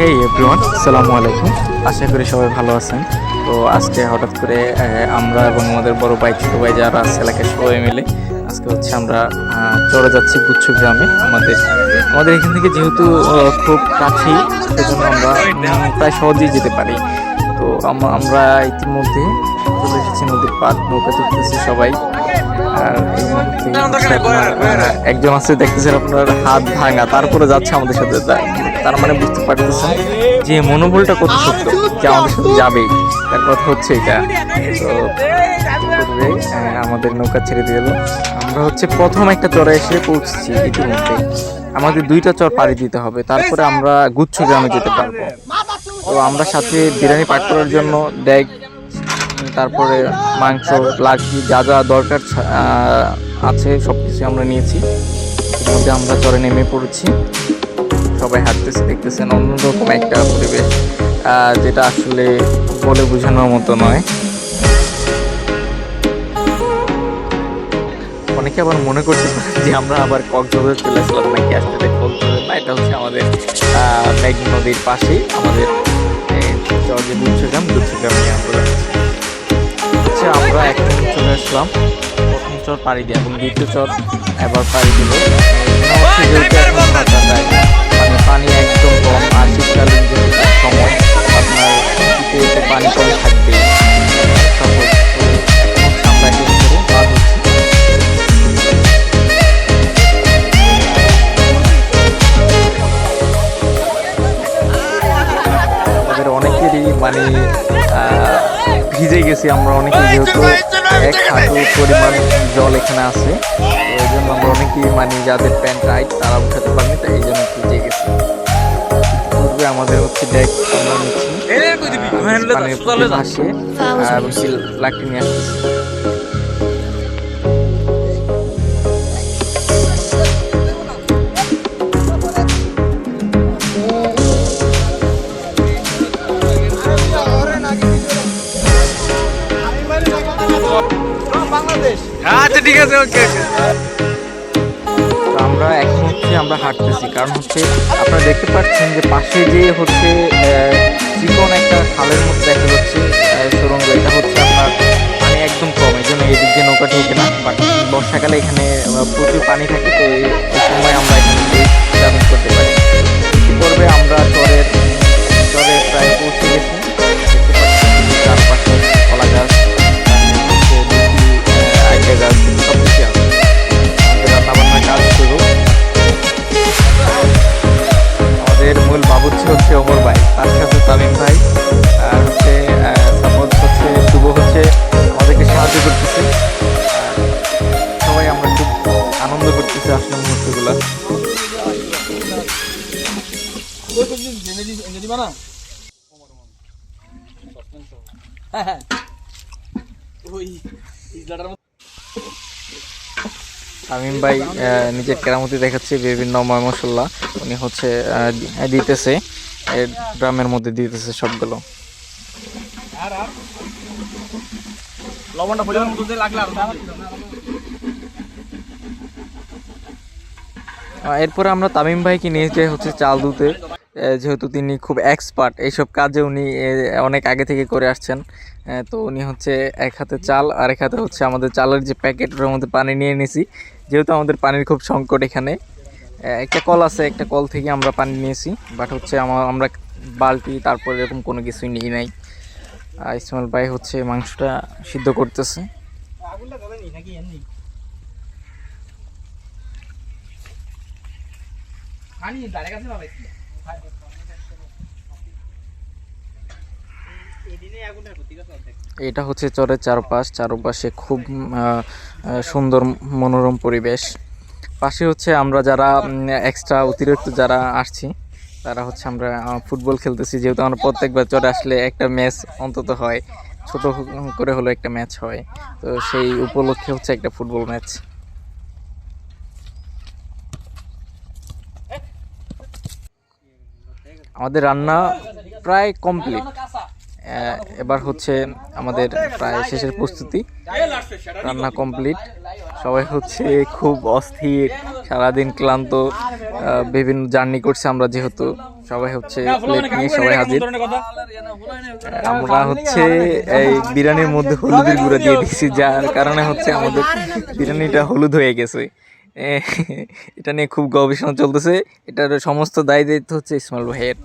হেই everyone আসসালামু আলাইকুম আশা করি সবাই ভালো আছেন। তো আজকে হঠাৎ করে আমরা এবং আমাদের বড় ভাই, ছোটো ভাই যারা আছে এলাকায় সবাই মিলে আজকে হচ্ছে আমরা চলে যাচ্ছি গুচ্ছ গ্রামে আমাদের আমাদের এখান থেকে যেহেতু খুব কাছেই, সেজন্য আমরা প্রায় সহজেই যেতে পারি। তো আমরা ইতিমধ্যে চলে এসেছি নদীর পাড়, নৌকা সবাই। একজন আছে, দেখতেছেন আপনার হাত ভাঙা, তারপরে যাচ্ছে আমাদের সাথে। তার মানে বুঝতে পারতেছেন যে মনোবলটা কত শক্ত, যে আমাদের সাথে যাবেই। তার কথা হচ্ছে এটা। তো আমাদের নৌকা ছেড়ে দিয়ে এলো। আমরা হচ্ছে প্রথম একটা চরে এসে পৌঁছেছি ইতিমধ্যে। আমাদের দুইটা চর পাড়ি দিতে হবে, তারপরে আমরা গুচ্ছ গ্রামে যেতে পারব। তো আমরা সাথে বিরিয়ানি পাক করার জন্য ড্যাগ তারপরে মাংস লাকি যা যা দরকার আছে সব কিছু আমরা নিয়েছি। মধ্যে আমরা চরে নেমে পড়েছি। সবাই হাঁটতেছে, দেখতেছেন অন্যরকম একটা পরিবেশ যেটা আসলে বলে বোঝানোর মতো নয়। অনেকে আবার মনে পারে যে আমরা আবার কক্সবাজার চলে আসলাম নাকি আসলে কক্সবাজার এটা হচ্ছে আমাদের মেঘনা নদীর পাশেই আমাদের চরে গুচ্ছগ্রাম গুচ্ছগ্রাম নিয়ে আমরা চলে আসলাম। প্রথম চর পাড়ি দিয়ে এবং দ্বিতীয় চর এবার পাড়ি দিল। মানে পানি একদম কম আর শীতকালীন যে সময় আপনার পানি কম থাকবে। তো ভিজে গেছি আমরা অনেকে যেহেতু এক হাঁটু পরিমাণ জল এখানে আছে তো এই জন্য আমরা অনেকেই মানে যাদের প্যান্ট টাইট তারা উঠাতে পারেনি তাই এই জন্য ভিজে গেছি। পূর্বে আমাদের হচ্ছে ডেক আমরা নিচ্ছি। পানির ভাসে আর লাকড়ি নিয়ে আসতেছি। আচ্ছা ঠিক আছে ওকে আমরা এখন হচ্ছে আমরা হাঁটতেছি, কারণ হচ্ছে আপনারা দেখতে পাচ্ছেন যে পাশে যে হচ্ছে চিকন একটা খালের মধ্যে দেখা যাচ্ছে সুরঙ্গ এটা হচ্ছে আপনার পানি একদম কম, এই জন্য এদিক দিয়ে নৌকা ঢুকে না, বাট বর্ষাকালে এখানে প্রচুর পানি থাকে, তো এই সময় আমরা তামিম ভাই নিজের কেরামতি দেখাচ্ছে বিভিন্ন ময় মশলা। উনি হচ্ছে দিতেছে ড্রামের মধ্যে দিতেছে সবগুলো। লবণটা পরিমাণ মতো লাগলে এরপরে আমরা তামিম ভাইকে নিয়ে যাই হচ্ছে চাল দুতে আহ, যেহেতু তিনি খুব এক্সপার্ট এইসব কাজে উনি অনেক আগে থেকে করে আসছেন। তো উনি হচ্ছে এক হাতে চাল আর এক হাতে হচ্ছে আমাদের চালের যে প্যাকেট ওটার মধ্যে পানি নিয়ে নিয়েছি যেহেতু আমাদের পানির খুব সংকট এখানে একটা কল আছে, একটা কল থেকে আমরা পানি নিয়েছি বাট হচ্ছে আমার আমরা বালতি, তারপর এরকম কোনো কিছুই নিই নাই। আর ইসমাইল ভাই হচ্ছে মাংসটা সিদ্ধ করতেছে। নাকি এটা হচ্ছে চরের চারপাশ, চারপাশে খুব সুন্দর মনোরম পরিবেশ। পাশে হচ্ছে আমরা যারা এক্সট্রা অতিরিক্ত যারা আসছি, তারা হচ্ছে আমরা ফুটবল খেলতেছি। যেহেতু আমরা প্রত্যেকবার চরে আসলে একটা ম্যাচ অন্তত হয়, ছোট করে হলো একটা ম্যাচ হয়। তো সেই উপলক্ষে হচ্ছে একটা ফুটবল ম্যাচ আমাদের রান্না প্রায় কমপ্লিট। এবার হচ্ছে আমাদের প্রায় শেষের প্রস্তুতি। রান্না কমপ্লিট। সবাই হচ্ছে খুব অস্থির, সারাদিন ক্লান্ত বিভিন্ন জার্নি করছে আমরা যেহেতু। সবাই হচ্ছে প্লেট নিয়ে সবাই হাজির। আমরা হচ্ছে এই বিরিয়ানির মধ্যে হলুদের গুঁড়ো দিয়ে দিচ্ছি যার কারণে হচ্ছে আমাদের বিরিয়ানিটা হলুদ হয়ে গেছে। এটা নিয়ে খুব গবেষণা চলতেছে। এটার সমস্ত দায় দায়িত্ব হচ্ছে ইসমাল ভাইয়ের।